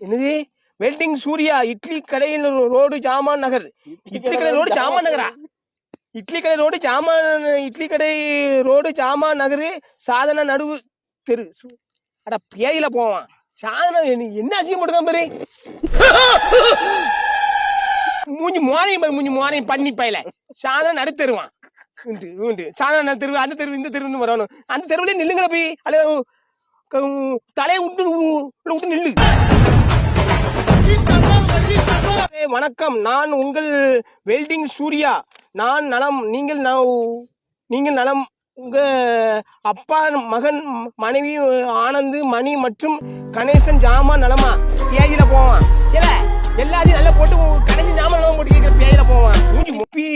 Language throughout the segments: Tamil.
என்னது? வெல்டிங் சூர்யா இட்லி கடையில் ரோடு ஜாமான் நகர். இட்லி கடை ரோடு ஜாமான் நகரா? இட்லி கடை ரோடு ஜாமான் இட்லி கடை ரோடு ஜாமான் நகர் சாதன நடுவு தெரு. அட பேயில போவான். சாதனை என்ன- அசிங்கம் போட்டுருக்கான் பாரு. மூஞ்சி மோனையும் பாரு மூஞ்சி மோனையும் பண்ணி பையில. சாதனை நடுத்தருவான் சாதனை நடுத்தருவு அந்த தெருவு இந்த தெருவுன்னு வரணும் அந்த தெருவுலயே நில்லுங்கள போய். அல்ல தலையை விட்டு விட்டு நில்லு. வணக்கம். நான் உங்கள் வெல்டிங் சூர்யா. நான் நலம் நீங்கள் நீங்கள் நலம். உங்க அப்பா மகன் மனைவி ஆனந்த் மணி மற்றும் கணேசன் ஜாமா நலமா? பேஜில போவான். ஏல எல்லாத்தையும் நல்லா போட்டு கணேசன் ஜாமா நலம் போட்டு கேட்கிற பேஜில போவான். முப்பி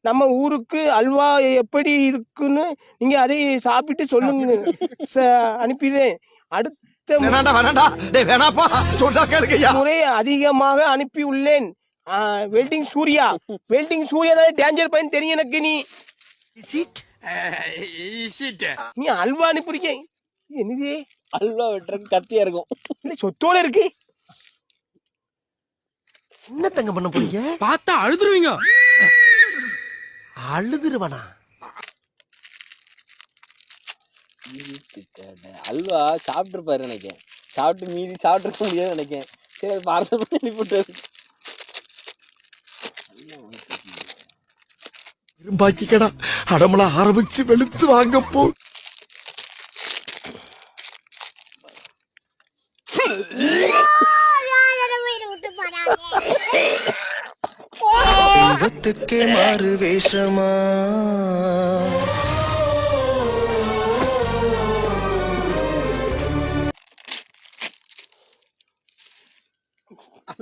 நம்ம ஊருக்கு அல்வா எப்படி இருக்குன்னு நீங்க அதை சாப்பிட்டு சொல்லுங்க. ச- அனுப்பிதேன் அடுத்த வேணாண்டா வேணாண்டா. டேய் வேணாப்பா. சொன்னா கேளுங்கய்யா. முறை அதிகமாக அனுப்பி உள்ளேன் வெல்டிங் சூர்யா. வெல்டிங் சூர்யா தான் டேஞ்சர் பையன் தெரியும் எனக்கு நீ. நீ அல்வா அனுப்பிருக்க என்னது? அல்வா வெட்டுறதுக்கு கத்தியா இருக்கும். சொத்தோட இருக்கு? என்ன தங்க பண்ண போறீங்க? பார்த்தா அழுதுருவீங்க. அழுதுருவனா? அல்வா சாப்பிட்டுருப்பாரு நினைக்கேன் சாப்பிட்டு மீதி சாப்பிட்டுருக்க முடியாது நினைக்கேன் சரி அது பார்சல் பண்ணி அனுப்பிவிட்டாரு இரும்பாக்கிக்கடா. அடமலா ஆரம்பிச்சு வெளுத்து வாங்க போ. தெய்வத்துக்கே மாறு வேஷமா?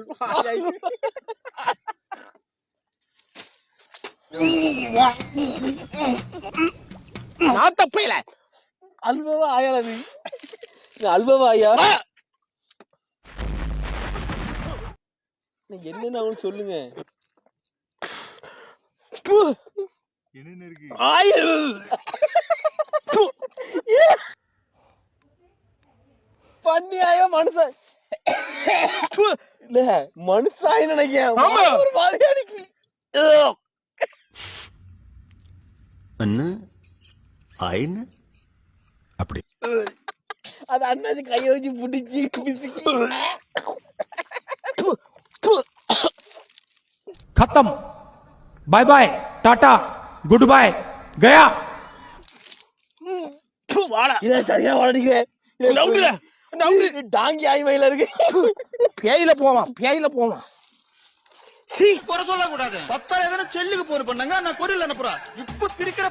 நாத்த பையல அல்வாவா ஆயால இது அல்வாவா ஐயா நீங்க என்னன்னு அவனுக்கு சொல்லுங்க. ஆயில்! து. பண்ணி ஆயா மனுஷன். இல்ல மனுஷாய் நினைக்கேன் ஆமா. ஒரு மாதிரி அடிக்கி அண்ணா ஆயின்னு அப்படி அது அண்ணாச்சி கையை வச்சு பிடிச்சி பிசுக்கி து. து. खत्म bye bye tata good bye गया து, வாடா இதை சரியா வளர்டிக்குவேன் நவுண்டுல, நவுண்டு. டாங்கி ஆய் மயில இருக்கு. பேயில போவான் பேயில போவான். சீ. குறை சொல்லக்கூடாது. பத்தாயிரம் எதனா செல்லுக்கு போர் பண்ணாங்க. நான் கொரியல் அனுப்புறேன் இப்ப பிரிக்கிற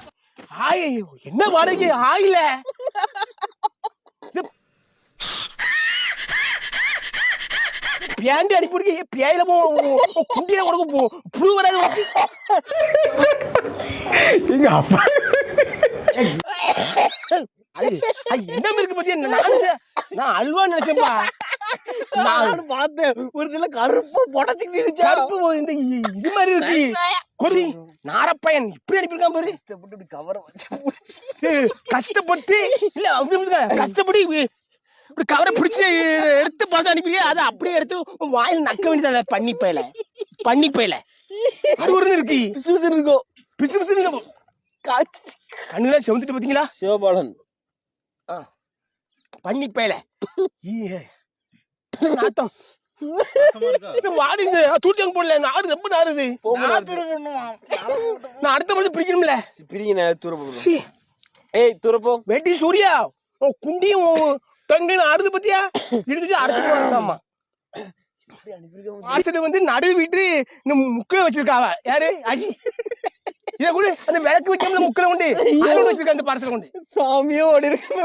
ஆய் என்ன வாடகை? ஆயில. பேண்டி அனுப்பிடுங்க பேயில போ குண்டியில உனக்கு போ. புழு வராது. எங்க அப்பா. அது என்ன இருக்கு பத்தி நான் அல்வா நினைச்சேன்பா. நான் பார்த்தேன். ஒரு சில கருப்பு இருந்துச்சா? கருப்பு இந்த இது மாதிரி இருக்கு. கொரி நாரப்பையன் இப்படி அனுப்பியிருக்கான் பாரு. கஷ்டப்பட்டு இப்படி கவரை வச்சு பிடிச்சி. ஏய், கஷ்டப்பட்டு இல்ல அப்படி கஷ்டப்பட்டு இப்படி கவரை பிடிச்சு எடுத்து பார்த்து அனுப்பி அதை அப்படியே எடுத்து உன் வாயில் நக்க வேண்டியதான பண்ணி பயல. பண்ணி பயல. அது ஒரு இருக்கு. சூசு இருக்கும். பிசு பிசு காய்ச்சி. கண்ணுல செவந்துட்டு பாத்தீங்களா? சிவபாலன். பண்ணி பயல. ஈயே. நாத்தம் வாடு இது தூட்டி அங்க போடல நாடு ரொம்ப நாடுது நான் அடுத்த வருஷம் பிரிக்கணும்ல. பிரிங்க தூர போகணும் சீ, ஏய் தூரப்போ. வேட்டி சூர்யா உன் குண்டியும் தொங்கையும் ஆடுது பத்தியா? இழுத்துட்டு அடுத்து ஆசிட்டு வந்து நடு வீட்டு இந்த முக்கில வச்சிருக்காவ. யாரு? அஜி. இத கூட அந்த விளக்கு வைக்காம முக்கில அதுல வச்சிருக்க அந்த பார்சல் கொண்டு சாமியோ ஓடி இருக்கு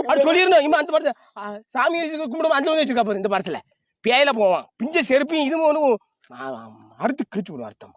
அப்படி சொல்லியிருந்தோம் இவன் அந்த பார்சல் சாமி கும்பிடும் அந்த வச்சிருக்கா பாரு இந்த பார்சல பேயில போவான் பிஞ்ச செருப்பையும் இதுவும் ஒன்றும் அறுத்து கிழிச்சு விடும் அர்த்தம்